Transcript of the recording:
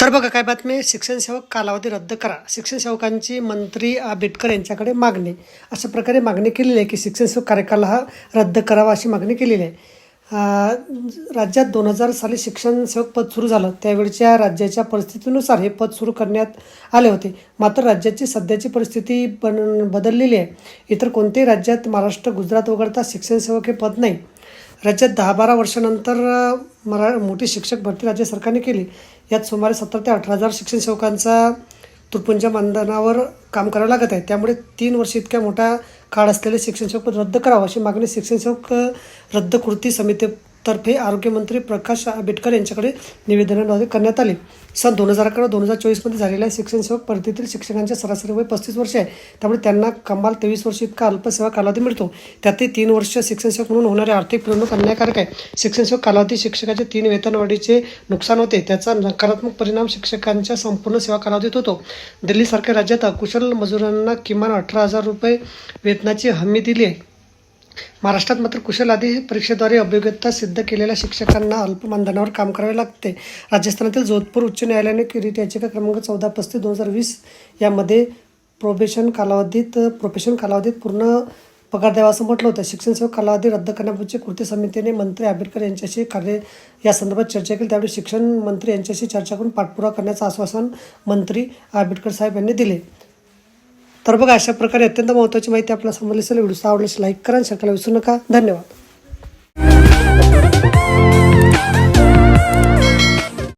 तर बघा काय बातमी? शिक्षण सेवक कालावधी रद्द करा. शिक्षण सेवकांची मंत्री आंबेडकर यांच्याकडे मागणी. अशा प्रकारे मागणी केलेली आहे की शिक्षण सेवक कार्यकाल हा रद्द करावा अशी मागणी केलेली आहे. राज्यात दोन हजार साली शिक्षण सेवक पद सुरू झालं. त्यावेळच्या राज्याच्या परिस्थितीनुसार हे पद सुरू करण्यात आले होते. मात्र राज्याची सध्याची परिस्थिती बन बदललेली आहे. इतर कोणत्याही राज्यात महाराष्ट्र गुजरात वगळता शिक्षण सेवक हे पद नाही. राज्यात दहा बारा वर्षानंतर मरा मोठी शिक्षक भरती राज्य सरकारने केली. यात सुमारे सत्तर ते अठरा हजार शिक्षण सेवकांचा तुटपुंजा मानधनावर काम करावं लागत आहे. त्यामुळे तीन वर्ष इतक्या मोठा काळ असलेले शिक्षण सेवक रद्द करावं अशी मागणी शिक्षण सेवक रद्द कृती समिती तर्फे आरोग्यमंत्री प्रकाश आंबेडकर यांच्याकडे निवेदनाद्वारे करण्यात आले. सन दोन हजार अकरा दोन हजार चोवीसमध्ये झालेल्या शिक्षण सेवक भरतीतील शिक्षकांच्या सरासरी वय पस्तीस वर्ष आहे. त्यामुळे त्यांना कमाल तेवीस वर्ष इतका अल्पसेवा कालावधी मिळतो. त्यातही तीन वर्ष शिक्षण सेवक म्हणून होणारे आर्थिक पिळवणूक अन्यायकारक आहे. शिक्षण सेवक कालावधी शिक्षकाचे तीन वेतनवाढीचे नुकसान होते. त्याचा नकारात्मक परिणाम शिक्षकांच्या संपूर्ण सेवा कालावधीत होतो. दिल्लीसारख्या राज्यात अकुशल मजुरांना किमान अठरा हजार रुपये वेतनाची हमी दिली आहे. महाराष्ट्रात मात्र कुशल आदी परीक्षेद्वारे अभियोग्यता सिद्ध केलेल्या शिक्षकांना अल्प मानधनावर काम करावे लागते. राजस्थानातील जोधपूर उच्च न्यायालयाने किरीट याचिका क्रमांक चौदा पस्तीस दोन हजार वीस यामध्ये प्रोबेशन कालावधीत प्रोफेशन कालावधीत पूर्ण पगार द्यावा असं म्हटलं होतं. शिक्षण सेवा कालावधी रद्द करण्यापूर्वी कृती समितीने मंत्री आंबेडकर यांच्याशी कार्य या संदर्भात चर्चा केली. त्यावेळी शिक्षण मंत्री यांच्याशी चर्चा करून पाठपुरावा करण्याचं आश्वासन मंत्री आंबेडकर साहेब यांनी दिले. तर बघा अशा प्रकारे अत्यंत महत्त्वाची माहिती आपल्याला समजली असेल व्हिडिओ आवडल्यास लाईक करा आणि शेअर करायला विसरू नका. धन्यवाद.